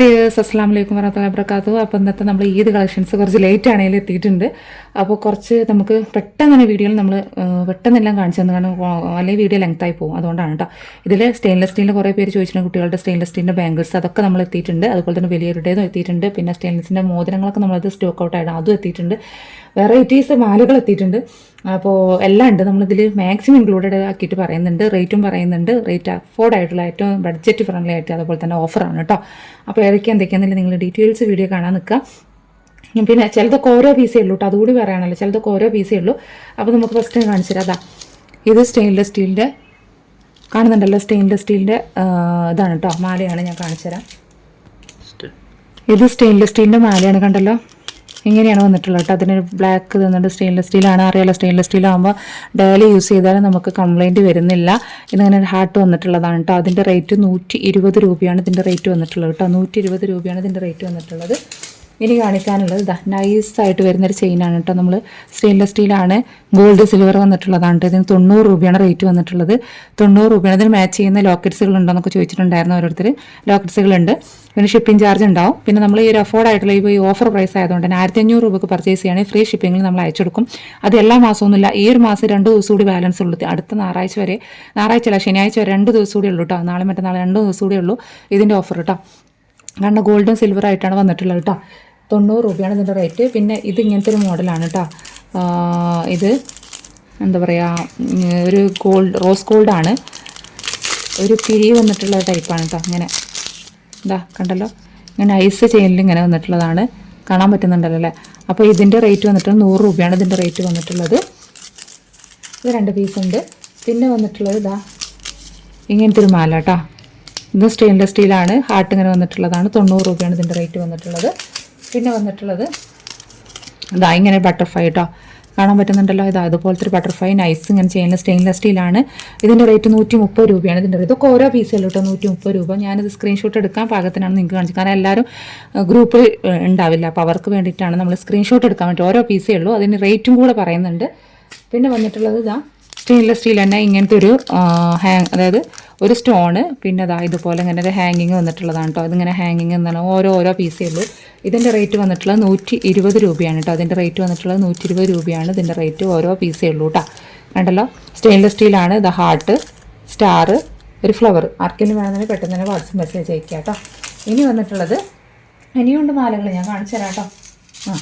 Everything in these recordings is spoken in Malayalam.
ഡിയേഴ്സ് അസ്സാം വലൈക്കും വരഹത്തല വർക്കാത്തു അപ്പോൾ ഇന്നത്തെ നമ്മൾ ഈദ് കളക്ഷൻസ് കുറച്ച് ലേറ്റ് ആണെങ്കിലും എത്തിയിട്ടുണ്ട്. അപ്പോൾ കുറച്ച് നമുക്ക് പെട്ടെന്ന് തന്നെ വീഡിയോയിൽ നമ്മൾ പെട്ടെന്നെല്ലാം കാണിച്ചു തന്നെ. കാരണം അല്ലെങ്കിൽ വീഡിയോ ലെങ്ത് ആയി പോകും. അതുകൊണ്ടാണ് കേട്ടോ ഇതിൽ സ്റ്റെയിൻലെസ് സ്റ്റീലിന്റെ കുറേ പേര് ചോദിച്ചിട്ടുണ്ട് കുട്ടികളുടെ സ്റ്റെയിൻലെസ് സ്റ്റീലിന്റെ ബാംഗിൾസ് അതൊക്കെ നമ്മൾ എത്തിയിട്ടുണ്ട്. അതുപോലെ തന്നെ വലിയവരുടേതും എത്തിയിട്ടുണ്ട്. പിന്നെ സ്റ്റെയിൻലെസ്സിന്റെ മോതിരങ്ങളൊക്കെ നമ്മളത് സ്റ്റോക്ക് ഔട്ട് ആയിട്ട് അതും എത്തിയിട്ടുണ്ട്. വെറൈറ്റീസ് മാലകൾ എത്തിയിട്ടുണ്ട്. അപ്പോൾ എല്ലാം ഉണ്ട്. നമ്മളിതിൽ മാക്സിമം ഇൻക്ലൂഡഡ് ആക്കിയിട്ട് പറയുന്നുണ്ട്. റേറ്റും പറയുന്നുണ്ട്. റേറ്റ് അഫോർഡ് ആയിട്ടുള്ള ഏറ്റവും ബഡ്ജറ്റ് ഫ്രണ്ട്ലി ആയിട്ട് അതുപോലെ തന്നെ ഓഫറാണ് കേട്ടോ അപ്പോൾ ഏതൊക്കെ എന്തൊക്കെയാണെന്നില്ല നിങ്ങൾ ഡീറ്റെയിൽസ് വീഡിയോ കാണാൻ നിൽക്കുക പിന്നെ ചിലതൊക്കെ ഓരോ പീസേ ഉള്ളൂ കേട്ടോ അതുകൂടി പറയാനല്ലോ. ചിലതൊക്കെ ഓരോ പീസേ ഉള്ളൂ. അപ്പോൾ നമുക്ക് ഫസ്റ്റ് കാണിച്ചു തരാം. അതാ ഇത് സ്റ്റെയിൻലെസ് സ്റ്റീലിന്റെ കാണുന്നുണ്ടല്ലോ. സ്റ്റെയിൻലെസ് സ്റ്റീലിന്റെ ഇതാണ് കേട്ടോ മാലയാണ് ഞാൻ കാണിച്ചു തരാം. ഇത് സ്റ്റെയിൻലെസ് സ്റ്റീലിന്റെ മാലയാണ് കണ്ടല്ലോ. ഇങ്ങനെയാണ് വന്നിട്ടുള്ളത് കേട്ടോ. അതിനൊരു ബ്ലാക്ക് തന്നിട്ട് സ്റ്റെയിൻലെസ് സ്റ്റീലാണ് അറിയാലോ സ്റ്റെയിൻലെസ് സ്റ്റീലാകുമ്പോൾ ഡെയിലി യൂസ് ചെയ്താലും നമുക്ക് കംപ്ലൈന്റ് വരുന്നില്ല. ഇതിങ്ങനെ ഒരു ഹാർട്ട് വന്നിട്ടുള്ളതാണ് കേട്ടോ. അതിന്റെ റേറ്റ് നൂറ്റി ഇരുപത് രൂപയാണ് ഇതിന്റെ റേറ്റ് വന്നിട്ടുള്ളത് കേട്ടോ. നൂറ്റി ഇരുപത് രൂപയാണ് ഇതിന്റെ റേറ്റ് വന്നിട്ടുള്ളത്. ഇനി കാണിക്കാനുള്ളത് ഇതാ നൈസായിട്ട് വരുന്നൊരു ചെയിനാണ് കേട്ടോ നമ്മൾ സ്റ്റെയിൻലെസ് സ്റ്റീലാണ് ഗോൾഡ് സിൽവർ വന്നിട്ടുള്ളതാണ് ഇതിന് തൊണ്ണൂറ് രൂപയാണ് റേറ്റ് വന്നിട്ടുള്ളത്. തൊണ്ണൂറ് രൂപയാണ്. ഇതിന് മാച്ച് ചെയ്യുന്ന ലോക്കറ്റ്സുകൾ ഉണ്ടോ എന്നൊക്കെ ചോദിച്ചിട്ടുണ്ടായിരുന്നു ഓരോരുത്തർ ലോക്കറ്റ്സുകളുണ്ട് പിന്നെ ഷിപ്പിംഗ് ചാർജ് ഉണ്ടാവും. പിന്നെ നമ്മൾ ഈ ഒരു അഫോർഡ് ആയിട്ടുള്ള ഈ ഓഫർ പ്രൈസ് ആയതുകൊണ്ട് തന്നെ ആയിരത്തി അഞ്ഞൂറ് രൂപയ്ക്ക് പർച്ചേസ് ചെയ്യുകയാണെങ്കിൽ ഫ്രീ ഷിപ്പിംഗിൽ നമ്മൾ അയച്ചു കൊടുക്കും. അത് എല്ലാ മാസമൊന്നുമില്ല ഈ ഒരു മാസം രണ്ട് ദിവസം കൂടി ബാലൻസ് ഉള്ളൂ. അടുത്ത ഞായറാഴ്ച വരെ ഞായറാഴ്ച അല്ല ശനിയാഴ്ച വരെ രണ്ട് ദിവസം കൂടി ഉള്ളൂ കേട്ടോ നാളെ മറ്റന്നാൾ രണ്ട് ദിവസം കൂടി ഉള്ളൂ ഇതിന്റെ ഓഫർ കേട്ടോ കാരണം ഗോൾഡും സിൽവർ ആയിട്ടാണ് വന്നിട്ടുള്ളത് കേട്ടോ തൊണ്ണൂറ് രൂപയാണ് ഇതിന്റെ റേറ്റ്. പിന്നെ ഇത് ഇങ്ങനത്തെ ഒരു മോഡലാണ് കേട്ടോ ഇത് എന്താ പറയുക ഒരു ഗോൾഡ് റോസ് ഗോൾഡാണ്. ഒരു പിരി വന്നിട്ടുള്ള ടൈപ്പാണ് കേട്ടോ ഇങ്ങനെ. ഇതാ കണ്ടല്ലോ? ഇങ്ങനെ ഐസ് ചെയിനിൽ ഇങ്ങനെ വന്നിട്ടുള്ളതാണ്. കാണാൻ പറ്റുന്നുണ്ടല്ലോ അല്ലേ അപ്പോൾ ഇതിന്റെ റേറ്റ് വന്നിട്ട് നൂറ് രൂപയാണ് ഇതിന്റെ റേറ്റ് വന്നിട്ടുള്ളത്. ഇത് രണ്ട് പീസ് ഉണ്ട്. പിന്നെ വന്നിട്ടുള്ളത് ഇതാ. ഇങ്ങനത്തെ ഒരു മാല കേട്ടോ ഇത് സ്റ്റെയിൻലെസ് സ്റ്റീലാണ് ഹാർട്ട് ഇങ്ങനെ വന്നിട്ടുള്ളതാണ്. തൊണ്ണൂറ് രൂപയാണ് ഇതിന്റെ റേറ്റ് വന്നിട്ടുള്ളത്. പിന്നെ വന്നിട്ടുള്ളത്. ഇതാ ഇങ്ങനെ ബട്ടർഫ്ലൈ കേട്ടോ കാണാൻ പറ്റുന്നുണ്ടല്ലോ. ഇതാ അതുപോലത്തെ ഒരു ബട്ടർഫ്ലൈ നൈസ് ഇങ്ങനെ ചെയ്യുന്ന സ്റ്റെയിൻലെസ് സ്റ്റീലാണ്. ഇതിന്റെ റേറ്റ് നൂറ്റി മുപ്പത് രൂപയാണ്. ഇതിന്റെ ഇതൊക്കെ ഓരോ പീസല്ലോ കേട്ടോ നൂറ്റി മുപ്പത് രൂപ. ഞാനിത് സ്ക്രീൻഷോട്ട് എടുക്കാൻ പാകത്തിനാണ് നിങ്ങൾക്ക് കാണിച്ചത്. കാരണം എല്ലാവരും ഗ്രൂപ്പിൽ ഉണ്ടാവില്ല. അപ്പോൾ അവർക്ക് വേണ്ടിയിട്ടാണ് നമ്മൾ സ്ക്രീൻഷോട്ട് എടുക്കാൻ വേണ്ടി ഓരോ പീസേ ഉള്ളൂ. അതിന് റേറ്റും കൂടെ പറയുന്നുണ്ട്. പിന്നെ വന്നിട്ടുള്ളത് ഇതാ സ്റ്റെയിൻലെസ് സ്റ്റീൽ തന്നെ ഇങ്ങനത്തെ ഒരു ഹാങ് അതായത് ഒരു സ്റ്റോണ് പിന്നെ അതാ ഇതുപോലെ ഇങ്ങനെ ഒരു ഹാങ്ങിങ് വന്നിട്ടുള്ളതാണ് കേട്ടോ അതിങ്ങനെ ഹാങ്ങിങ് എന്നാണ് ഓരോ ഓരോ പീസേ ഉള്ളൂ. ഇതിന്റെ റേറ്റ് വന്നിട്ടുള്ളത് നൂറ്റി ഇരുപത് രൂപയാണ് കേട്ടോ അതിന്റെ റേറ്റ് വന്നിട്ടുള്ളത് നൂറ്റി ഇരുപത് രൂപയാണ്. ഇതിന്റെ റേറ്റ് ഓരോ പീസേ ഉള്ളൂ കേട്ടോ കണ്ടല്ലോ? സ്റ്റെയിൻലെസ് സ്റ്റീലാണ് ദ ഹാർട്ട് സ്റ്റാർ ഒരു ഫ്ലവർ ആർക്കെങ്കിലും വേണമെങ്കിൽ പെട്ടെന്ന് തന്നെ വാട്സപ്പ് മെസ്സേജ് അയക്കുക കേട്ടോ ഇനി വന്നിട്ടുള്ളത് ഇനിയുണ്ട് മാലകൾ ഞാൻ കാണിച്ചു തരാം കേട്ടോ ആ.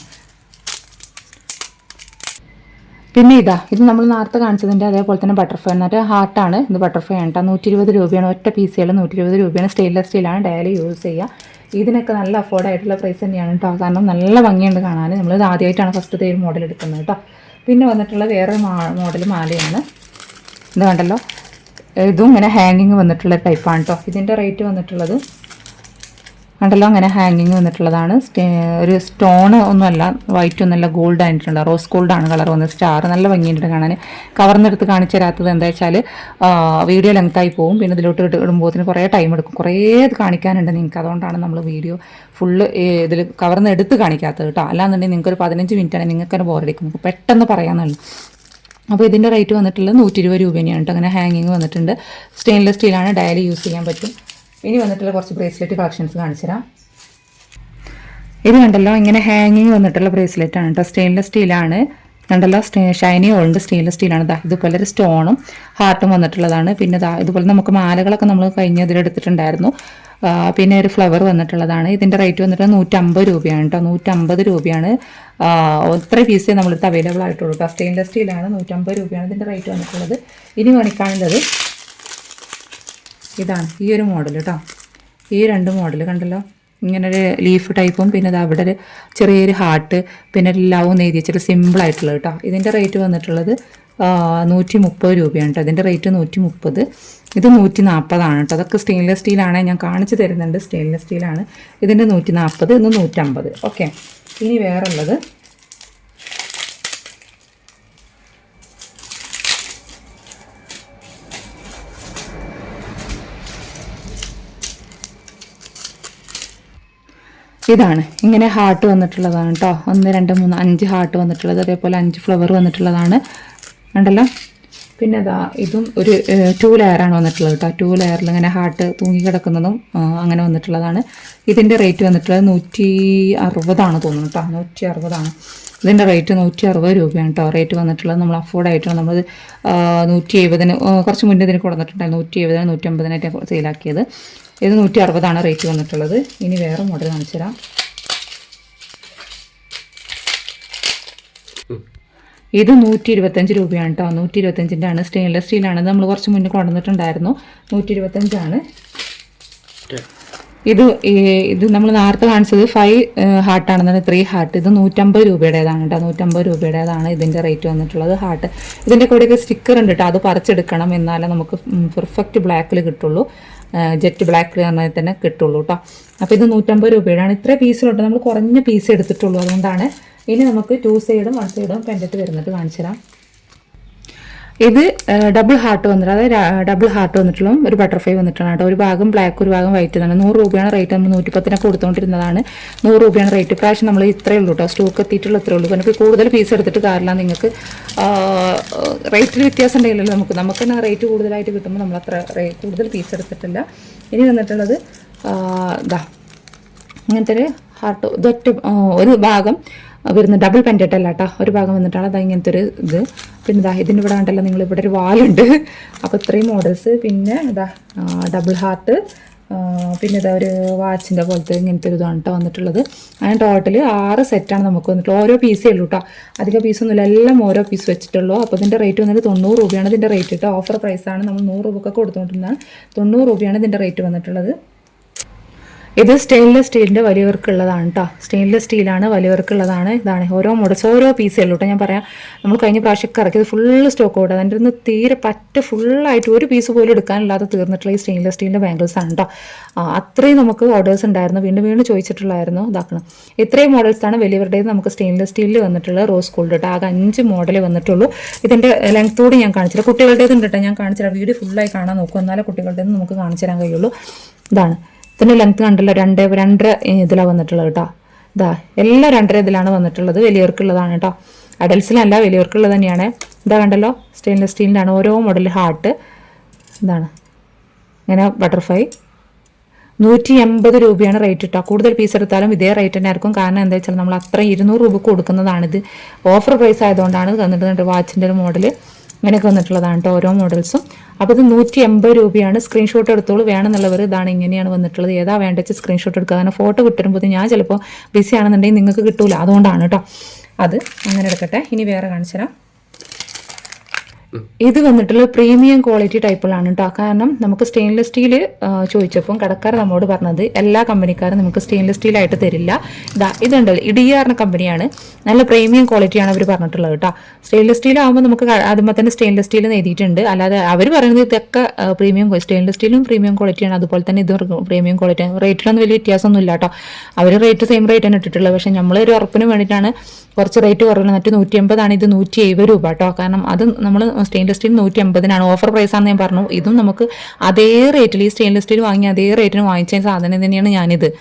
പിന്നെ ഇതാ ഇത് നമ്മൾ നേരത്തെ കാണിച്ചതിന്റെ അതേപോലെ തന്നെ ബട്ടർഫ്ലൈ എന്നിട്ട് ഹാർട്ടാണ് ഇത് ബട്ടർഫ്ലൈ ആണ് കേട്ടോ നൂറ്റി ഇരുപത് രൂപയാണ്. ഒറ്റ പീസുകൾ നൂറ്റി ഇരുപത് രൂപയാണ്. സ്റ്റെയിൻലെസ് സ്റ്റീലാണ് ഡെയിലി യൂസ് ചെയ്യുക ഇതിനൊക്കെ നല്ല അഫോർഡ് ആയിട്ടുള്ള പ്രൈസ് തന്നെയാണ് കേട്ടോ കാരണം നല്ല ഭംഗിയുണ്ട് കാണാൻ നമ്മളിത് ആദ്യമായിട്ടാണ് ഫസ്റ്റ് തേര് മോഡൽ എടുക്കുന്നത് കേട്ടോ പിന്നെ വന്നിട്ടുള്ള വേറെ മോഡൽ മാലയാണ്. ഇത് കണ്ടല്ലോ? ഇതും ഇങ്ങനെ ഹാങ്ങിങ് വന്നിട്ടുള്ള ടൈപ്പാണ് കേട്ടോ ഇതിന്റെ റേറ്റ് വന്നിട്ടുള്ളത് കണ്ടല്ലോ അങ്ങനെ ഹാങ്ങിങ് വന്നിട്ടുള്ളതാണ്. ഒരു സ്റ്റോൺ ഒന്നുമല്ല വൈറ്റ് ഒന്നുമല്ല ഗോൾഡ് ആയിട്ടുള്ള റോസ് ഗോൾഡാണ് കളർ വന്നത്. സ്റ്റാർ നല്ല ഭംഗിയുണ്ട് കാണാൻ കവർന്നെടുത്ത് കാണിച്ചു തരാത്തത് എന്താ വെച്ചാൽ വീഡിയോ ലെങ്തായി പോകും പിന്നെ ഇതിലോട്ട് ഇടുമ്പോഴത്തിന് കുറേ ടൈം എടുക്കും. കുറേ ഇത് കാണിക്കാനുണ്ട് നിങ്ങൾക്ക്. അതുകൊണ്ടാണ് നമ്മൾ വീഡിയോ ഫുള്ള് ഇതിൽ കവർന്ന് എടുത്ത് കാണിക്കാത്തത് കേട്ടോ. അല്ലാന്നുണ്ടെങ്കിൽ നിങ്ങൾക്ക് ഒരു പതിനഞ്ച് മിനിറ്റാണ് നിങ്ങൾക്ക് തന്നെ ബോറടിക്കും നമുക്ക് പെട്ടെന്ന് പറയാമെന്നുള്ളൂ അപ്പോൾ ഇതിന്റെ റേറ്റ് വന്നിട്ടുള്ളത് നൂറ്റി ഇരുപത് രൂപ തന്നെയാണ് കേട്ടോ. അങ്ങനെ ഹാങ്ങിങ് വന്നിട്ടുണ്ട്. സ്റ്റെയിൻലെസ് സ്റ്റീലാണ് ഡയലി യൂസ് ചെയ്യാൻ പറ്റും. ഇനി വന്നിട്ടുള്ള കുറച്ച് ബ്രേസ്ലെറ്റ് കളക്ഷൻസ് കാണിച്ചു തരാം ഇത് കണ്ടല്ലോ ഇങ്ങനെ ഹാങ്ങിങ് വന്നിട്ടുള്ള ബ്രേസ്ലെറ്റ് ആണ് കേട്ടോ സ്റ്റെയിൻലെസ് സ്റ്റീലാണ് കണ്ടല്ലോ ഷൈനി ഓൾഡ് സ്റ്റെയിൻലെസ് സ്റ്റീലാണ് ദാ ഇതുപോലെ ഒരു സ്റ്റോണും ഹാർട്ടും വന്നിട്ടുള്ളതാണ്. പിന്നെ ദാ ഇതുപോലെ നമുക്ക് മാലകളൊക്കെ നമ്മൾ കഴിഞ്ഞ ഇതിലെടുത്തിട്ടുണ്ടായിരുന്നു പിന്നെ ഒരു ഫ്ലവർ വന്നിട്ടുള്ളതാണ്. ഇതിന്റെ റേറ്റ് വന്നിട്ട് നൂറ്റമ്പത് രൂപയാണ് കേട്ടോ നൂറ്റമ്പത് രൂപയാണ്. ഒത്ര പീസേ നമ്മളിത് അവൈലബിൾ ആയിട്ടുള്ളൂ കേട്ടോ സ്റ്റെയിൻലെസ് സ്റ്റീലാണ് നൂറ്റമ്പത് രൂപയാണ് ഇതിന്റെ റേറ്റ് വന്നിട്ടുള്ളത്. ഇനി കാണിക്കാനുള്ളത് ഇതാണ് ഈ ഒരു മോഡൽ കേട്ടോ ഈ രണ്ട് മോഡൽ കണ്ടല്ലോ? ഇങ്ങനൊരു ലീഫ് ടൈപ്പും പിന്നെ അത് അവിടെ ഒരു ചെറിയൊരു ഹാർട്ട് പിന്നെ ഒരു ലവ് സിമ്പിൾ ആയിട്ടുള്ളത് കേട്ടോ ഇതിന്റെ റേറ്റ് വന്നിട്ടുള്ളത് നൂറ്റി മുപ്പത് രൂപയാണ് കേട്ടോ ഇതിന്റെ റേറ്റ് നൂറ്റി മുപ്പത് ഇത് നൂറ്റി നാൽപ്പതാണ് കേട്ടോ അതൊക്കെ സ്റ്റെയിൻലെസ് സ്റ്റീലാണ് ഞാൻ കാണിച്ചു തരുന്നുണ്ട്. സ്റ്റെയിൻലെസ് സ്റ്റീലാണ് ഇതിന്റെ നൂറ്റി നാൽപ്പത് ഇന്ന് നൂറ്റമ്പത്. ഓക്കെ ഇനി വേറെ ഇതാണ്. ഇങ്ങനെ ഹാർട്ട് വന്നിട്ടുള്ളതാണ് കേട്ടോ ഒന്ന് രണ്ട് മൂന്ന് അഞ്ച് ഹാർട്ട് വന്നിട്ടുള്ളത്. അതേപോലെ അഞ്ച് ഫ്ലവർ വന്നിട്ടുള്ളതാണ്. ഉണ്ടല്ലോ പിന്നെ അതാ ഇതും ഒരു ടു ലെയറാണ് വന്നിട്ടുള്ളത് കേട്ടോ ടു ലെയറിൽ ഇങ്ങനെ ഹാർട്ട് തൂങ്ങി കിടക്കുന്നതും അങ്ങനെ വന്നിട്ടുള്ളതാണ്. ഇതിന്റെ റേറ്റ് വന്നിട്ടുള്ളത് നൂറ്റി അറുപതാണ് തോന്നുന്നു കേട്ടോ നൂറ്റി അറുപതാണ്. ഇതിന്റെ റേറ്റ് നൂറ്റി അറുപത് രൂപയാണ് കേട്ടോ റേറ്റ് വന്നിട്ടുള്ളത് നമ്മൾ അഫോർഡ് ആയിട്ടാണ് നമ്മൾ നൂറ്റി എഴുപതിന് കുറച്ച് മുന്നേ ഇതിന് കൊടുത്തിട്ടുണ്ടായിരുന്നു. നൂറ്റി എഴുപതിന് നൂറ്റി അമ്പതിനായിട്ട് സെയിലാക്കിയത് ഇത് നൂറ്റി അറുപതാണ് റേറ്റ് വന്നിട്ടുള്ളത്. ഇനി വേറെ മോഡൽ കാണിച്ചു തരാം. ഇത് നൂറ്റി ഇരുപത്തഞ്ച് രൂപയാണ് കേട്ടോ നൂറ്റി ഇരുപത്തഞ്ചിന്റെ ആണ്. സ്റ്റെയിൻലെസ് സ്റ്റീലാണ് നമ്മൾ കുറച്ച് മുന്നേ കൊണ്ടുവന്നിട്ടുണ്ടായിരുന്നു. നൂറ്റി ഇരുപത്തഞ്ചാണ് ഇത് ഇത് നമ്മൾ നേരത്തെ കാണിച്ചത് ഫൈവ് ഹാർട്ടാണെന്നാണ് ത്രീ ഹാർട്ട് ഇത് നൂറ്റമ്പത് രൂപയുടേതാണ് കേട്ടോ നൂറ്റമ്പത് രൂപയുടേതാണ് ഇതിന്റെ റേറ്റ് വന്നിട്ടുള്ളത്. ഹാർട്ട് ഇതിന്റെ കൂടെയൊക്കെ സ്റ്റിക്കർ ഉണ്ട് കേട്ടോ അത് പറിച്ചെടുക്കണം. എന്നാലേ നമുക്ക് പെർഫെക്റ്റ് ബ്ലാക്കിൽ കിട്ടുള്ളൂ. ജെറ്റ് ബ്ലാക്ക് പറഞ്ഞാൽ തന്നെ കിട്ടുള്ളൂ കേട്ടോ അപ്പോൾ ഇത് നൂറ്റമ്പത് രൂപയുടെയാണ്. ഇത്ര പീസിലുണ്ട് നമ്മൾ കുറഞ്ഞ പീസ് എടുത്തിട്ടുള്ളൂ. അതുകൊണ്ടാണ് ഇനി നമുക്ക് ടു സൈഡും വൺ സൈഡും പെൻഡറ്റ് വരുന്നിട്ട് കാണിച്ചു തരാം. ഇത് ഡബിൾ ഹാർട്ട് വന്നിട്ട് അതായത് ഡബിൾ ഹാർട്ട് വന്നിട്ടുള്ള ഒരു ബട്ടർഫ്ലൈ വന്നിട്ടാണ് കേട്ടോ. ഒരു ഭാഗം ബ്ലാക്ക് ഒരു ഭാഗം വൈറ്റ് എന്നാണ്. നൂറ് രൂപയാണ് റേറ്റ് നമ്മൾ നൂറ്റി പത്തിനൊക്കെ കൊടുത്തുകൊണ്ടിരുന്നതാണ് നൂറ് രൂപയാണ് റേറ്റ് പ്രാവശ്യം നമ്മൾ ഇത്രയേ ഉള്ളൂ കേട്ടോ. സ്റ്റോക്ക് എത്തിയിട്ടുള്ള ഇത്രയേ ഉള്ളൂ. നമുക്ക് കൂടുതൽ പീസ് എടുത്തിട്ട് കാര്യമില്ല. നിങ്ങൾക്ക് റേറ്റിൽ വ്യത്യാസം ഉണ്ടെങ്കിലല്ലോ നമുക്ക്. നമുക്ക് തന്നെ റേറ്റ് കൂടുതലായിട്ട് കിട്ടുമ്പോൾ നമ്മൾ അത്ര കൂടുതൽ പീസ് എടുത്തിട്ടില്ല. ഇനി വന്നിട്ടുള്ളത് ഇതാ ഇങ്ങനത്തെ ഒരു ഹാർട്ട് ഇതൊറ്റ ഒരു ഭാഗം വരുന്ന ഡബിൾ പെൻഡറ്റ് അല്ല കേട്ടോ ഒരു ഭാഗം വന്നിട്ടാണ് അതാ ഇങ്ങനത്തെ ഒരു ഇത്. പിന്നെ ഇതാ ഇതിന്റെ ഇവിടെ കണ്ടല്ലോ നിങ്ങൾ ഇവിടെ ഒരു വാലുണ്ട്. അപ്പോൾ ഇത്രയും മോഡൽസ് പിന്നെ ഇതാ ഡബിൾ ഹാർട്ട് പിന്നെ ഇതാ ഒരു വാച്ചിന്റെ പോലത്തെ ഇങ്ങനത്തെ ഒരു ഇതാണ് കേട്ടോ വന്നിട്ടുള്ളത്. അങ്ങനെ ടോട്ടൽ ആറ് സെറ്റാണ് നമുക്ക് വന്നിട്ടുള്ളത്. ഓരോ പീസേ ഉള്ളൂ കേട്ടോ അധികം പീസൊന്നുമില്ല എല്ലാം ഓരോ പീസ് വെച്ചിട്ടുള്ളൂ. അപ്പോൾ ഇതിന്റെ റേറ്റ് വന്നിട്ട് തൊണ്ണൂറ് രൂപയാണ് ഇതിന്റെ റേറ്റ് കേട്ടോ ഓഫർ പ്രൈസാണ് നമ്മൾ നൂറ് രൂപക്കൊക്കെ കൊടുത്തുകൊണ്ടിരുന്നതാണ്. തൊണ്ണൂറ് രൂപയാണ് ഇതിന്റെ റേറ്റ് വന്നിട്ടുള്ളത്. ഇത് സ്റ്റെയിൻലെസ് സ്റ്റീലിന്റെ വലിയവർക്കുള്ളതാണ് കേട്ടോ സ്റ്റെയിൻലെസ് സ്റ്റീലാണ് വലിയവർക്കുള്ളതാണ്. ഇതാണ് ഓരോ മോഡൽസ് ഓരോ പീസേ ഉള്ളൂ കേട്ടോ ഞാൻ പറയാം നമ്മൾ കഴിഞ്ഞ പ്രാവശ്യം ഇറക്കിയത് ഫുള്ള് സ്റ്റോക്ക് ഔട്ട് അതിന്റെ ഒന്ന് തീരെ പറ്റ ഫുള്ളായിട്ട് ഒരു പീസ് പോലും എടുക്കാനില്ലാതെ തീർന്നിട്ടുള്ള ഈ സ്റ്റെയിൻലെസ് സ്റ്റീലിന്റെ ബാംഗിൾസ് ആണ് കേട്ടോ അത്രയും നമുക്ക് ഓർഡേഴ്സ് ഉണ്ടായിരുന്നു. വീണ്ടും വീണ്ടും ചോദിച്ചിട്ടുള്ളായിരുന്നു ഇതാക്കണം. ഇത്രയും മോഡൽസാണ് വലിയവരുടേത് നമുക്ക് സ്റ്റെയിൻലെസ് സ്റ്റീലിൽ വന്നിട്ടുള്ള റോസ് ഗോൾഡ് കേട്ടോ ആകെ അഞ്ച് മോഡൽ വന്നിട്ടുള്ളൂ. ഇതിന്റെ ലെങ്ത്തോട് ഞാൻ കാണിച്ചില്ല കുട്ടികളുടേത് ഉണ്ട് കേട്ടോ ഞാൻ കാണിച്ചില്ല വീഡിയോ ഫുള്ളായി കാണാൻ നോക്കും. എന്നാലേ കുട്ടികളുടേത് നമുക്ക് കാണിച്ചു തരാൻ കഴിയുള്ളൂ. ഇതാണ്. ഇതിന്റെ ലെങ്ത് കണ്ടല്ലോ രണ്ട് രണ്ടര ഇതിലാണ് വന്നിട്ടുള്ളത് കേട്ടോ. ഇതാ എല്ലാം രണ്ടര ഇതിലാണ് വന്നിട്ടുള്ളത് വലിയവർക്കുള്ളതാണ് കേട്ടോ. അഡൽസിലല്ല വലിയവർക്കുള്ളത് തന്നെയാണ്. ഇതാ കണ്ടല്ലോ സ്റ്റെയിൻലെസ് സ്റ്റീലിന്റെ ആണ് ഓരോ മോഡൽ ഹാർട്ട് ഇതാണ്. ഇങ്ങനെ ബട്ടർഫ്ലൈ നൂറ്റി എൺപത് രൂപയാണ് റേറ്റ് ഇട്ടോ കൂടുതൽ പീസ് എടുത്താലും ഇതേ റേറ്റ് തന്നെ ആയിരിക്കും. കാരണം എന്താ വെച്ചാൽ നമ്മൾ അത്ര ഇരുന്നൂറ് രൂപ കൊടുക്കുന്നതാണിത്. ഓഫർ പ്രൈസ് ആയതുകൊണ്ടാണ് തന്നിട്ടുണ്ട് വാച്ചിന്റെ ഒരു മോഡൽ ഇങ്ങനെയൊക്കെ വന്നിട്ടുള്ളതാണ് കേട്ടോ ഓരോ മോഡൽസും അപ്പോൾ ഇത് നൂറ്റി എൺപത് രൂപയാണ് സ്ക്രീൻഷോട്ട് എടുത്തോളൂ വേണമെന്നുള്ളവർ ഇതാണ് ഇങ്ങനെയാണ് വന്നിട്ടുള്ളത്. ഏതാ വേണ്ട വെച്ചാൽ സ്ക്രീൻഷോട്ട് എടുക്കുക. കാരണം ഫോട്ടോ കിട്ടുമ്പോൾ ഞാൻ ചിലപ്പോൾ ബിസി ആണെന്നുണ്ടെങ്കിൽ നിങ്ങൾക്ക് കിട്ടൂല. അതുകൊണ്ടാണ് കേട്ടോ അത് അങ്ങനെ എടുക്കട്ടെ. ഇനി വേറെ കാണിച്ചു തരാം ഇത് വന്നിട്ടുള്ള പ്രീമിയം ക്വാളിറ്റി ടൈപ്പുകളാണ് കേട്ടോ കാരണം നമുക്ക് സ്റ്റെയിൻലെസ് സ്റ്റീൽ ചോദിച്ചപ്പോൾ കടക്കാർ നമ്മോട് പറഞ്ഞത് എല്ലാ കമ്പനിക്കാരും നമുക്ക് സ്റ്റെയിൻലെസ് സ്റ്റീലായിട്ട് തരില്ല. ഇതാ ഇതുണ്ടല്ലോ ഇടിയാറിന കമ്പനിയാണ്. നല്ല പ്രീമിയം ക്വാളിറ്റിയാണ് അവർ പറഞ്ഞിട്ടുള്ളത് കേട്ടോ സ്റ്റെയിൻലെസ് സ്റ്റീൽ ആകുമ്പോൾ നമുക്ക് ആദ്യമേ തന്നെ സ്റ്റെയിൻലെസ് സ്റ്റീൽ എഴുതിയിട്ടുണ്ട്. അല്ലാതെ അവർ പറയുന്നത് ഇതൊക്കെ പ്രീമിയം സ്റ്റെയിൻലെസ് സ്റ്റീലും പ്രീമിയം ക്വാളിറ്റിയാണ്. അതുപോലെ തന്നെ ഇത് പ്രീമിയം ക്വാളിറ്റിയാണ് റേറ്റിലൊന്നും വലിയ വ്യത്യാസമൊന്നും ഇല്ല കേട്ടോ അവർ റേറ്റ് സെയിം റേറ്റ് തന്നെ ഇട്ടിട്ടുള്ളത്. പക്ഷേ നമ്മൾ ഒരു ഉറപ്പിന് വേണ്ടിയിട്ടാണ് കുറച്ച് റേറ്റ് കുറവുള്ളത് മറ്റു നൂറ്റി എൺപതാണ് ഇത് നൂറ്റി എഴുപത് രൂപ കേട്ടോ കാരണം അത് നമ്മൾ സ്റ്റെയിൻലെസ് സ്റ്റീൽ നൂറ്റി അമ്പതിനാണ് ഓഫർ പ്രൈസ് ആണെന്ന് ഞാൻ പറഞ്ഞു. ഇതും നമുക്ക് അതേ റേറ്റിൽ ഈ സ്റ്റെയിൻലെസ് സ്റ്റീൽ വാങ്ങി അതേ റേറ്റിന് വാങ്ങിച്ച സാധനം തന്നെയാണ് ഞാനിത്.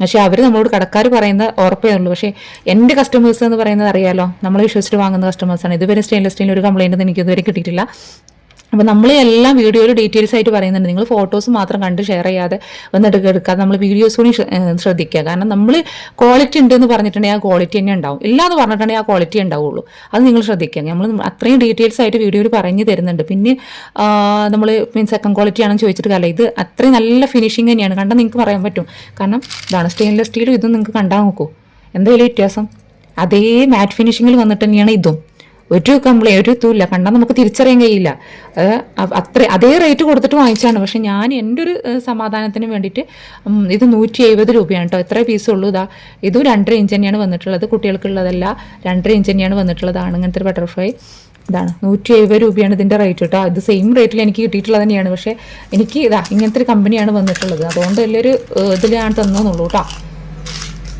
പക്ഷേ അവർ നമ്മളോട് കടക്കാർ പറയുന്ന ഉറപ്പേ ഉള്ളൂ. പക്ഷേ എന്റെ കസ്റ്റമേഴ്സ് എന്ന് പറയുന്നത് അറിയാലോ? നമ്മൾ വിശ്വസിച്ച് വാങ്ങുന്ന കസ്റ്റമേഴ്സാണ് ഇതുവരെ സ്റ്റെയിൻലെസ് സ്റ്റീലിന് ഒരു കംപ്ലൈന്റ് എനിക്ക് ഇതുവരെ കിട്ടിയിട്ടില്ല. അപ്പോൾ നമ്മൾ എല്ലാം വീഡിയോയിൽ ഡീറ്റെയിൽസ് ആയിട്ട് പറയുന്നുണ്ട്. നിങ്ങൾ ഫോട്ടോസ് മാത്രം കണ്ട് ഷെയർ ചെയ്യാതെ വന്നിട്ട് എടുക്കാതെ നമ്മൾ വീഡിയോസ് കൂടി ശ്രദ്ധിക്കുക. കാരണം നമ്മൾ ക്വാളിറ്റി ഉണ്ടെന്ന് പറഞ്ഞിട്ടുണ്ടെങ്കിൽ ആ ക്വാളിറ്റി തന്നെ ഉണ്ടാവും. ഇല്ലാന്ന് പറഞ്ഞിട്ടുണ്ടെങ്കിൽ ആ ക്വാളിറ്റി ഉണ്ടാവുള്ളൂ. അത് നിങ്ങൾ ശ്രദ്ധിക്കുക. നമ്മൾ അത്രയും ഡീറ്റെയിൽസ് ആയിട്ട് വീഡിയോയിൽ പറഞ്ഞു തരുന്നുണ്ട്. പിന്നെ നമ്മൾ മീൻസ് സെക്കൻഡ് ക്വാളിറ്റി ആണെന്ന് ചോദിച്ചിട്ട് കാര്യം ഇത് അത്രയും നല്ല ഫിനിഷിങ് തന്നെയാണ്. കണ്ടാൽ നിങ്ങൾക്ക് പറയാൻ പറ്റും. കാരണം ഇതാണ് സ്റ്റെയിൻലെസ് സ്റ്റീലും ഇതും നിങ്ങൾക്ക് കണ്ടാൽ നോക്കൂ. എന്തായാലും വ്യത്യാസം? അതേ മാറ്റ് ഫിനിഷിങ്ങിൽ വന്നിട്ട് തന്നെയാണ് ഇതും. ഒരു കംപ്ലൈന്റ് ഒരു ഇതുമില്ല. കണ്ടാൽ നമുക്ക് തിരിച്ചറിയാൻ കഴിയില്ല. അത്ര അതേ റേറ്റ് കൊടുത്തിട്ട് വാങ്ങിച്ചാണ് പക്ഷെ ഞാൻ എന്റെ ഒരു സമാധാനത്തിന് വേണ്ടിയിട്ട് ഇത് നൂറ്റി എഴുപത് രൂപയാണ് കേട്ടോ എത്ര പീസ് ഉള്ളൂ. ഇതാ ഇതും രണ്ടര ഇഞ്ച് തന്നെയാണ് വന്നിട്ടുള്ളത്. കുട്ടികൾക്കുള്ളതല്ല രണ്ടര ഇഞ്ച് തന്നെയാണ് വന്നിട്ടുള്ളതാണ് ഇങ്ങനത്തെ ഒരു ബട്ടർഫ്ലൈ ഇതാണ് നൂറ്റി എഴുപത് രൂപയാണ് ഇതിന്റെ റേറ്റ് കേട്ടോ അത് സെയിം റേറ്റിൽ എനിക്ക് കിട്ടിയിട്ടുള്ളത് തന്നെയാണ്. പക്ഷേ എനിക്ക് ഇതാ ഇങ്ങനത്തെ ഒരു കമ്പനിയാണ് വന്നിട്ടുള്ളത്. അതുകൊണ്ട് വലിയൊരു ഇതിലാണ് തന്നതെന്നുള്ളൂ കേട്ടോ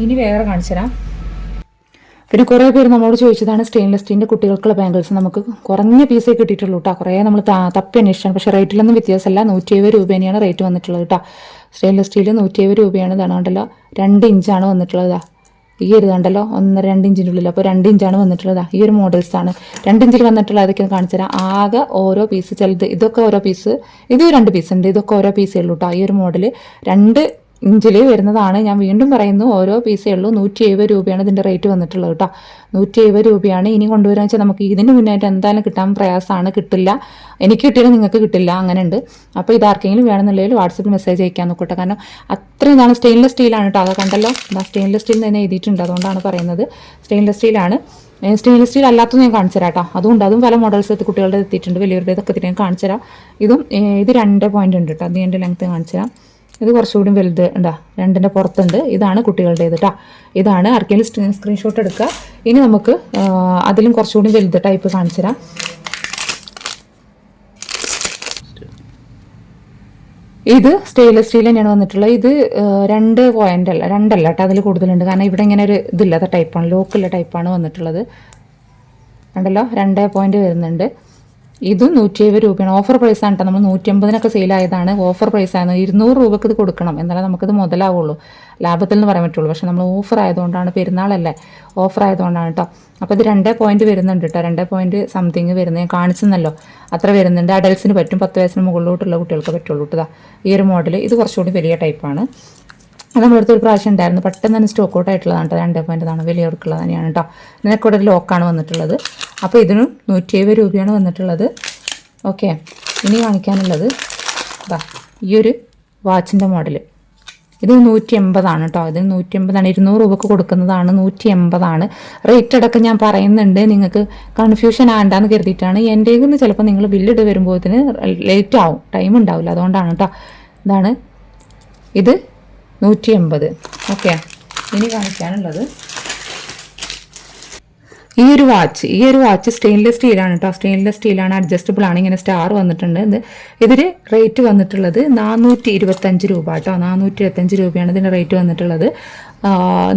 ഇനി വേറെ കാണിച്ചു തരാം പിന്നെ കുറേ പേര് നമ്മളോട് ചോദിച്ചതാണ് സ്റ്റെയിൻലെസ് സ്റ്റീലിന്റെ കുട്ടികൾക്കുള്ള ബാംഗിൾസ് നമുക്ക് കുറഞ്ഞ പീസേ കിട്ടിയിട്ടുള്ളൂ കേട്ടോ കുറേ നമ്മൾ തപ്പി അന്വേഷിച്ചാണ്. പക്ഷേ റേറ്റിലൊന്നും വ്യത്യാസമല്ല. നൂറ്റി എഴുപത് രൂപ തന്നെയാണ് റേറ്റ് വന്നിട്ടുള്ളത് കേട്ടോ സ്റ്റെയിൻലെസ് സ്റ്റീൽ നൂറ്റി എഴുപത് രൂപയാണ് ഇതാണോണ്ടല്ലോ രണ്ട് ഇഞ്ചാണ് വന്നിട്ടുള്ളത് ഈ ഒരു ഇതാണ്ടല്ലോ ഒന്നര രണ്ട് ഇഞ്ചിന്റെ ഉള്ളിൽ അപ്പോൾ രണ്ട് ഇഞ്ചാണ് വന്നിട്ടുള്ളത് ഈ ഒരു മോഡൽസാണ് രണ്ട് ഇഞ്ചിൽ വന്നിട്ടുള്ള അതൊക്കെ കാണിച്ചു തരാം. ആകെ ഓരോ പീസ് ചിലത് ഇതൊക്കെ ഓരോ പീസ് ഇത് രണ്ട് പീസ് ഉണ്ട്. ഇതൊക്കെ ഓരോ പീസേ ഉള്ളൂ കേട്ടോ ഈ ഒരു മോഡൽ രണ്ട് ഇഞ്ചിൽ വരുന്നതാണ്. ഞാൻ വീണ്ടും പറയുന്നു ഓരോ പീസേ ഉള്ളൂ. നൂറ്റി എഴുപത് രൂപയാണ് ഇതിന്റെ റേറ്റ് വന്നിട്ടുള്ളത് കേട്ടോ. നൂറ്റി എഴുപത് രൂപയാണ്. ഇനി കൊണ്ടുവരാന്ന് വെച്ചാൽ നമുക്ക് ഇതിന് മുന്നായിട്ട് എന്തായാലും കിട്ടാൻ പ്രയാസമാണ് കിട്ടില്ല. എനിക്ക് കിട്ടിയാലും നിങ്ങൾക്ക് കിട്ടില്ല. അങ്ങനെ ഉണ്ട് അപ്പോൾ ഇത് ആർക്കെങ്കിലും വേണമെന്നുണ്ടെങ്കിൽ വാട്സപ്പിൽ മെസ്സേജ് അയക്കാൻ നോക്കട്ടെ. കാരണം അത്രയും ഇതാണ് സ്റ്റെയിൻലെസ് സ്റ്റീലാണ് കേട്ടോ. അത് കണ്ടല്ലോ. സ്റ്റെയിൻലെസ് സ്റ്റീൽ തന്നെ എഴുതിയിട്ടുണ്ട്. അതുകൊണ്ടാണ് പറയുന്നത്. സ്റ്റെയിൻലെസ് സ്റ്റീലാണ്. സ്റ്റെയിൻലെസ് സ്റ്റീൽ അല്ലാത്തത് ഞാൻ കാണിച്ചു തരാം കേട്ടോ. അതുകൊണ്ട് അതും പല മോഡൽസ് എത്തി കുട്ടികളുടെ എത്തിയിട്ടുണ്ട് വലിയവരുടെ ഇതൊക്കെ ഞാൻ കാണിച്ചു തരാം. ഇതും ഇത് രണ്ട് പോയിന്റ് ഉണ്ട് കേട്ടോ. അത് എന്റെ ലെങ്ത്ത് കാണിച്ചു തരാം. ഇത് കുറച്ചുകൂടി വലുത് ഉണ്ടാ രണ്ടിന്റെ പുറത്തുണ്ട്. ഇതാണ് കുട്ടികളുടേത് കേട്ടോ ഇതാണ് ആർക്കെങ്കിലും സ്ക്രീൻഷോട്ട് എടുക്കുക. ഇനി നമുക്ക് അതിലും കുറച്ചുകൂടി വലുത് ടൈപ്പ് കാണിച്ചു തരാം. ഇത് സ്റ്റെയിൻലെസ് സ്റ്റീൽ തന്നെയാണ് വന്നിട്ടുള്ളത്. ഇത് രണ്ട് പോയിന്റ് അല്ല രണ്ടല്ല കേട്ടോ അതിൽ കൂടുതലുണ്ട്. കാരണം ഇവിടെ ഇങ്ങനെ ഒരു ഇതില്ലാത്ത ടൈപ്പാണ് ലോക്കുള്ള ടൈപ്പാണ് വന്നിട്ടുള്ളത്. ഉണ്ടല്ലോ രണ്ട് പോയിന്റ് വരുന്നുണ്ട്. ഇതും നൂറ്റി എഴുപത് രൂപയാണ് ഓഫർ പ്രൈസ് കേട്ടോ നമ്മൾ നൂറ്റി അമ്പതിനൊക്കെ സെയിലായതാണ് ഓഫർ പ്രൈസ് ആയിരുന്നു ഇരുന്നൂറ് രൂപക്ക് ഇത് കൊടുക്കണം. എന്നാലേ നമുക്കിത് മുതലാവുള്ളൂ. ലാഭത്തിൽ നിന്ന് പറയാൻ പറ്റുള്ളൂ. പക്ഷേ നമ്മൾ ഓഫർ ആയതുകൊണ്ടാണ് പെരുന്നാളല്ലേ? ഓഫർ ആയതുകൊണ്ടാണ് കേട്ടോ അപ്പോൾ ഇത് രണ്ടേ പോയിന്റ് വരുന്നുണ്ട് കേട്ടോ രണ്ടേ പോയിന്റ് സംതിങ് വരുന്നത് ഞാൻ കാണിച്ചെന്നല്ലോ. അത്ര വരുന്നുണ്ട്. അഡൽസിന് പറ്റും. പത്ത് വയസ്സിന് മുകളിലോട്ടുള്ള കുട്ടികൾക്ക് പറ്റുള്ളൂ കേട്ടോ ഈ ഒരു മോഡൽ ഇത് കുറച്ചുകൂടി വലിയ ടൈപ്പാണ് അത് നമ്മളടുത്ത് ഒരു പ്രാവശ്യം ഉണ്ടായിരുന്നു. പെട്ടെന്ന് തന്നെ സ്റ്റോക്ക് ഔട്ട് ആയിട്ടുള്ളതാണ് കേട്ടോ. രണ്ടേ പോയിന്റ് ആണ് വലിയവർക്കുള്ളത് തന്നെയാണ് കേട്ടോ. ഇതിനൊക്കെ ഒരു ലോക്കാണ് വന്നിട്ടുള്ളത്. അപ്പോൾ ഇതിനും നൂറ്റി എഴുപത് രൂപയാണ് വന്നിട്ടുള്ളത്. ഓക്കെ ഇനി കാണിക്കാനുള്ളത്. ഇതാ ഈ ഒരു വാച്ചിന്റെ മോഡൽ ഇത് നൂറ്റി എൺപതാണ് കേട്ടോ. ഇതിന് നൂറ്റി എൺപതാണ് ഇരുന്നൂറ് രൂപക്ക് കൊടുക്കുന്നതാണ് നൂറ്റി എൺപതാണ് റേറ്റ് അടക്കം ഞാൻ പറയുന്നുണ്ട്. നിങ്ങൾക്ക് കൺഫ്യൂഷൻ ആണ്ടാന്ന് കരുതിയിട്ടാണ്. എന്റെ നിന്ന് ചിലപ്പോൾ നിങ്ങൾ ബില്ലിട്ട് വരുമ്പോഴത്തിന് ലേറ്റ് ആവും. ടൈം ഉണ്ടാവില്ല. അതുകൊണ്ടാണ് കേട്ടോ. ഇതാണ്. ഇത് നൂറ്റി എൺപത് ഓക്കെ ഇനി കാണിക്കാനുള്ളത്. ഈ ഒരു വാച്ച് ഈ ഒരു വാച്ച് സ്റ്റെയിൻലെസ് സ്റ്റീലാണ് കേട്ടോ സ്റ്റെയിൻലെസ് സ്റ്റീലാണ് അഡ്ജസ്റ്റബിൾ ആണ് ഇങ്ങനെ സ്റ്റാർ വന്നിട്ടുണ്ട്. ഇത് ഇതിന് റേറ്റ് വന്നിട്ടുള്ളത് നാനൂറ്റി ഇരുപത്തഞ്ച് രൂപ കേട്ടോ നാനൂറ്റി ഇരുപത്തഞ്ച് രൂപയാണ് ഇതിന്റെ റേറ്റ് വന്നിട്ടുള്ളത്.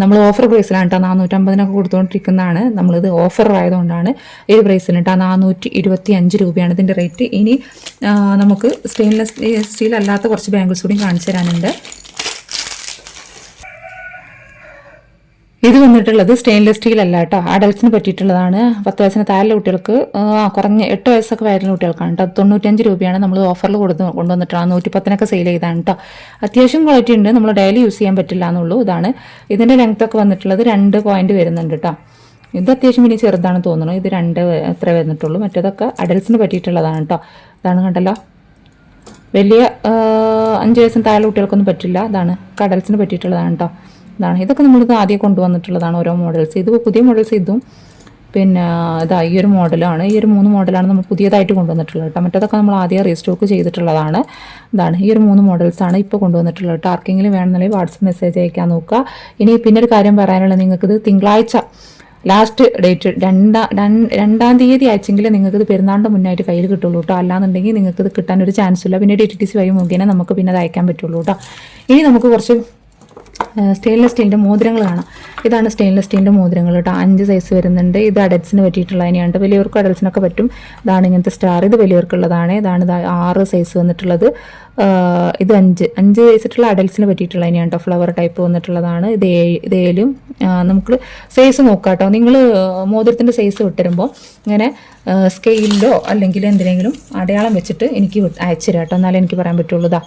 നമ്മൾ ഓഫർ പ്രൈസിലാണ് കേട്ടോ നാനൂറ്റമ്പതിനൊക്കെ കൊടുത്തുകൊണ്ടിരിക്കുന്നതാണ് നമ്മളിത് ഓഫർ ആയതുകൊണ്ടാണ് ഈ പ്രൈസിന് കേട്ടോ നാനൂറ്റി ഇരുപത്തി അഞ്ച് രൂപയാണ് ഇതിന്റെ റേറ്റ് ഇനി നമുക്ക് സ്റ്റെയിൻലെസ് സ്റ്റീൽ അല്ലാത്ത കുറച്ച് ബാംഗിൾസ് കൂടി കാണിച്ചു തരാനുണ്ട്. ഇത് വന്നിട്ടുള്ളത് സ്റ്റെയിൻലെസ് സ്റ്റീൽ അല്ല കേട്ടോ. അഡൽട്സിന് പറ്റിയിട്ടുള്ളതാണ്. പത്ത് വയസ്സിന് താഴെ കുട്ടികൾക്ക് കുറഞ്ഞ എട്ട് വയസ്സൊക്കെ വയറുള്ള കുട്ടികൾക്കാണ് കേട്ടോ. തൊണ്ണൂറ്റഞ്ച് രൂപയാണ് നമ്മൾ ഓഫറിൽ കൊടുത്ത് കൊണ്ടുവന്നിട്ടാണ് നൂറ്റി പത്തിനൊക്കെ സെയിൽ ചെയ്താണ് കേട്ടോ. അത്യാവശ്യം ക്വാളിറ്റി ഉണ്ട്. നമ്മൾ ഡെയിലി യൂസ് ചെയ്യാൻ പറ്റില്ല എന്നുള്ളൂ. ഇതാണ്. ഇതിന്റെ ലെങ്ത് ഒക്കെ വന്നിട്ടുള്ളത് രണ്ട് പോയിന്റ് വരുന്നുണ്ട് കേട്ടോ. ഇത് അത്യാവശ്യം പിന്നെ ചെറുതാണ് തോന്നുന്നു. ഇത് രണ്ട് എത്ര വരുന്നിട്ടുള്ളൂ മറ്റേതൊക്കെ അഡൽട്സിന് പറ്റിയിട്ടുള്ളതാണ് കേട്ടോ. ഇതാണ് കണ്ടല്ലോ. വലിയ അഞ്ച് വയസ്സിന് താഴെ കുട്ടികൾക്കൊന്നും പറ്റില്ല. അതാണ് കടൽസിന് പറ്റിയിട്ടുള്ളതാണ് കേട്ടോ. ഇതാണ്. ഇതൊക്കെ നമ്മളിത് ആദ്യം കൊണ്ടുവന്നിട്ടുള്ളതാണ് ഓരോ മോഡൽസ് ഇത് പുതിയ മോഡൽസ് ഇതും പിന്നെ ഇതാ ഈ ഒരു മോഡലാണ്. ഈ ഒരു മൂന്ന് മോഡലാണ് നമ്മൾ പുതിയതായിട്ട് കൊണ്ടുവന്നിട്ടുള്ളത് കേട്ടോ. മറ്റേതൊക്കെ നമ്മൾ ആദ്യം റീസ്റ്റോക്ക് ചെയ്തിട്ടുള്ളതാണ്. ഇതാണ്. ഈ ഒരു മൂന്ന് മോഡൽസാണ് ഇപ്പോൾ കൊണ്ടുവന്നിട്ടുള്ളത് കേട്ടോ. ആർക്കെങ്കിലും വേണമെന്നുണ്ടെങ്കിൽ വാട്സപ്പ് മെസ്സേജ് അയക്കാൻ നോക്കുക. ഇനി പിന്നെ ഒരു കാര്യം പറയാനുള്ളത് നിങ്ങൾക്കിത് തിങ്കളാഴ്ച ലാസ്റ്റ് ഡേറ്റ് രണ്ടാം രണ്ടാം തീയതി അയച്ചെങ്കിൽ നിങ്ങൾക്ക് ഇത് പെരുന്നാളിന്റെ മുന്നായിട്ട് കയ്യിൽ കിട്ടുള്ളൂ കേട്ടോ. അല്ലാന്നുണ്ടെങ്കിൽ നിങ്ങൾക്ക് ഇത് കിട്ടാൻ ഒരു ചാൻസ് ഇല്ല. പിന്നെ ഡി ടി ടി സി വഴി മുഖേന നമുക്ക് പിന്നെ അത് അയക്കാൻ പറ്റുള്ളൂ കേട്ടോ. ഇനി നമുക്ക് കുറച്ച് സ്റ്റെയിൻലെസ് സ്റ്റീലിന്റെ മോതിരങ്ങൾ കാണാം ഇതാണ് സ്റ്റെയിൻലെസ് സ്റ്റീലിന്റെ മോതിരങ്ങൾ കേട്ടോ. അഞ്ച് സൈസ് വരുന്നുണ്ട്. ഇത് അഡൽസിന് പറ്റിയിട്ടുള്ള തന്നെയാണ് വലിയവർക്കും അഡൽസിനൊക്കെ പറ്റും. ഇതാണ് ഇങ്ങനത്തെ സ്റ്റാർ ഇത് വലിയവർക്കുള്ളതാണ്. ഇതാണ് ഇത് ആറ് സൈസ് വന്നിട്ടുള്ളത്. ഇത് അഞ്ച്. അഞ്ച് വയസ്സിട്ടുള്ള അഡൽസിന് പറ്റിയിട്ടുള്ള തന്നെയാണ് കേട്ടോ. ഫ്ലവർ ടൈപ്പ് വന്നിട്ടുള്ളതാണ്. ഇത് ഏഴ് ഇത് ഏലും നമുക്ക് സൈസ് നോക്കാം കേട്ടോ. നിങ്ങൾ മോതിരത്തിന്റെ സൈസ് വിട്ടുതരുമ്പോൾ ഇങ്ങനെ സ്കെയിലിലോ അല്ലെങ്കിൽ എന്തിനെങ്കിലും അടയാളം വെച്ചിട്ട് എനിക്ക് അയച്ചു തരാം കേട്ടോ. എന്നാലേ എനിക്ക് പറയാൻ പറ്റുള്ളൂ. ഇതാ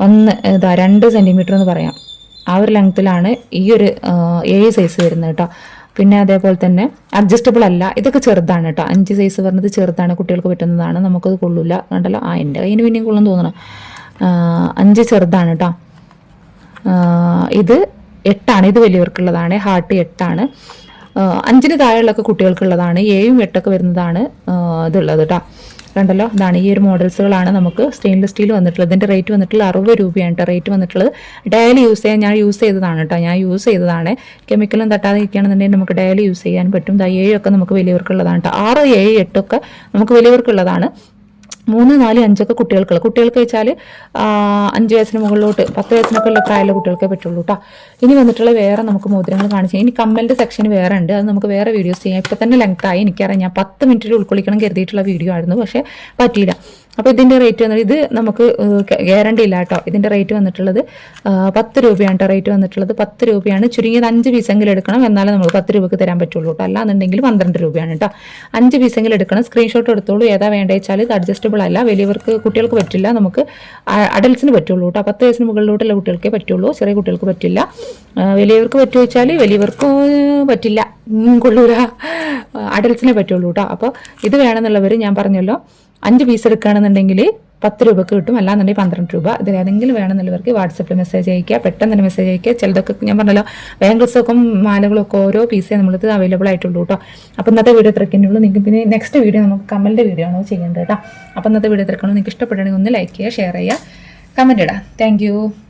ഒന്ന് ഇതാ രണ്ട് സെന്റിമീറ്റർ എന്ന് പറയാം. ആ ഒരു ലെങ്ത്തിലാണ് ഈ ഒരു ഏഴ് സൈസ് വരുന്നത് കേട്ടോ പിന്നെ അതേപോലെ തന്നെ അഡ്ജസ്റ്റബിൾ അല്ല ഇതൊക്കെ ചെറുതാണ് കേട്ടോ അഞ്ച് സൈസ് പറഞ്ഞത് ചെറുതാണ് കുട്ടികൾക്ക് പറ്റുന്നതാണ് നമുക്കത് കൊള്ളില്ല കണ്ടല്ലോ? ആ എന്റെ കയ്യിന് പിന്നെയും കൊള്ളും തോന്നണം. അഞ്ച് ചെറുതാണ് കേട്ടോ ഇത് എട്ടാണ് ഇത് വലിയവർക്കുള്ളതാണ് ഹാർട്ട് എട്ടാണ്. അഞ്ചിന് താഴെയുള്ളൊക്കെ കുട്ടികൾക്കുള്ളതാണ് ഏഴും എട്ടൊക്കെ വരുന്നതാണ് ഇതുള്ളത് കേട്ടോ കണ്ടല്ലോ? ഇതാണ് ഈ ഒരു മോഡൽസുകളാണ് നമുക്ക് സ്റ്റെയിൻലെസ് സ്റ്റീൽ വന്നിട്ടുള്ളത്. ഇതിന്റെ റേറ്റ് വന്നിട്ടുള്ളത് അറുപത് രൂപയാണ് കേട്ടോ റേറ്റ് വന്നിട്ടുള്ളത്. ഡെയിലി യൂസ് ചെയ്യാൻ ഞാൻ യൂസ് ചെയ്തതാണ് കേട്ടോ ഞാൻ യൂസ് ചെയ്തതാണ്. കെമിക്കലും തട്ടാതെ ഇരിക്കുകയാണെന്നുണ്ടെങ്കിൽ നമുക്ക് ഡെയിലി യൂസ് ചെയ്യാൻ പറ്റും. ഏഴൊക്കെ നമുക്ക് വലിയവർക്കുള്ളതാണ് കേട്ടോ ആറ് ഏഴ് എട്ടൊക്കെ നമുക്ക് വലിയവർക്കുള്ളതാണ് മൂന്ന് നാല് അഞ്ചൊക്കെ കുട്ടികൾക്കുള്ള. കുട്ടികൾക്ക് വെച്ചാൽ അഞ്ച് വയസ്സിന് മുകളിലോട്ട് പത്ത് വയസ്സിനൊക്കെ ഉള്ള പ്രായമുള്ള കുട്ടികൾക്കേ പറ്റുള്ളൂ കേട്ടോ ഇനി വന്നിട്ടുള്ള വേറെ നമുക്ക് മോതിരങ്ങൾ കാണിച്ചു ഇനി കമ്മലിന്റെ സെക്ഷൻ വേറെ ഉണ്ട്. അത് നമുക്ക് വേറെ വീഡിയോസ് ചെയ്യാം. ഇപ്പം തന്നെ ലെങ്ത് ആയി. എനിക്കറിയാം ഞാൻ പത്ത് മിനിറ്റിൽ ഉൾക്കൊള്ളിക്കണം കരുതിയിട്ടുള്ള വീഡിയോ ആയിരുന്നു. പക്ഷേ പറ്റിയില്ല. അപ്പോൾ ഇതിന്റെ റേറ്റ് വന്നിട്ട് ഇത് നമുക്ക് ഗ്യാരണ്ടി ഇല്ല കേട്ടോ. ഇതിന്റെ റേറ്റ് വന്നിട്ടുള്ളത് പത്ത് രൂപയാണ് കേട്ടോ റേറ്റ് വന്നിട്ടുള്ളത്. പത്ത് രൂപയാണ് ചുരുങ്ങിയത് അഞ്ച് പീസെങ്കിലും എടുക്കണം. എന്നാലേ നമ്മൾ പത്ത് രൂപയ്ക്ക് തരാൻ പറ്റുള്ളൂ കേട്ടോ അല്ലാന്നുണ്ടെങ്കിൽ പന്ത്രണ്ട് രൂപയാണ് കേട്ടോ അഞ്ച് പീസെങ്കിലും എടുക്കണം. സ്ക്രീൻഷോട്ട് എടുത്തോളൂ. ഏതാ വേണ്ടത് വെച്ചാൽ ഇത് അഡ്ജസ്റ്റബിൾ അല്ല. വലിയവർക്ക് കുട്ടികൾക്ക് പറ്റില്ല. നമുക്ക് അഡൽസിന് പറ്റുള്ളൂ കേട്ടോ പത്ത് വയസ്സിന് മുകളിലോട്ടുള്ള കുട്ടികൾക്കേ പറ്റുള്ളൂ. ചെറിയ കുട്ടികൾക്ക് പറ്റില്ല. വലിയവർക്ക് പറ്റുമോ വെച്ചാൽ വലിയവർക്ക് പറ്റില്ല. കൊള്ളൂല. അഡൽസിനെ പറ്റുള്ളൂ കേട്ടോ അപ്പോൾ ഇത് വേണമെന്നുള്ളവർ ഞാൻ പറഞ്ഞല്ലോ അഞ്ച് പീസ് എടുക്കുകയാണെന്നുണ്ടെങ്കിൽ പത്ത് രൂപക്ക് കിട്ടും. അല്ലാന്നുണ്ടെങ്കിൽ പന്ത്രണ്ട് രൂപ. ഇതിൽ ഏതെങ്കിലും വേണമെന്നുള്ളവർക്ക് വാട്സപ്പിൽ മെസ്സേജ് അയക്കുക പെട്ടെന്ന് തന്നെ മെസ്സേജ് അയക്കുക ചിലതൊക്കെ ഞാൻ പറഞ്ഞല്ലോ ബാംഗിൾസൊക്കെ മാലകളും ഒക്കെ ഓരോ പീസേ നമ്മളിത് അവൈലബിൾ ആയിട്ടുള്ളൂ കേട്ടോ അപ്പോൾ ഇന്നത്തെ വീഡിയോ ഇത്രയ്ക്കേ ഉള്ളൂ. നിങ്ങൾക്ക് പിന്നെ നെക്സ്റ്റ് വീഡിയോ നമുക്ക് കമ്മലിന്റെ വീഡിയോ ആണ് ചെയ്യേണ്ടത് കേട്ടോ അപ്പോൾ ഇന്നത്തെ വീഡിയോ ഇത്രയ്ക്കാണോ നിങ്ങൾക്ക് ഇഷ്ടപ്പെടുകയാണെങ്കിൽ ഒന്ന് ലൈക്ക് ചെയ്യുക ഷെയർ ചെയ്യുക കമന്റ് ഇടാം താങ്ക്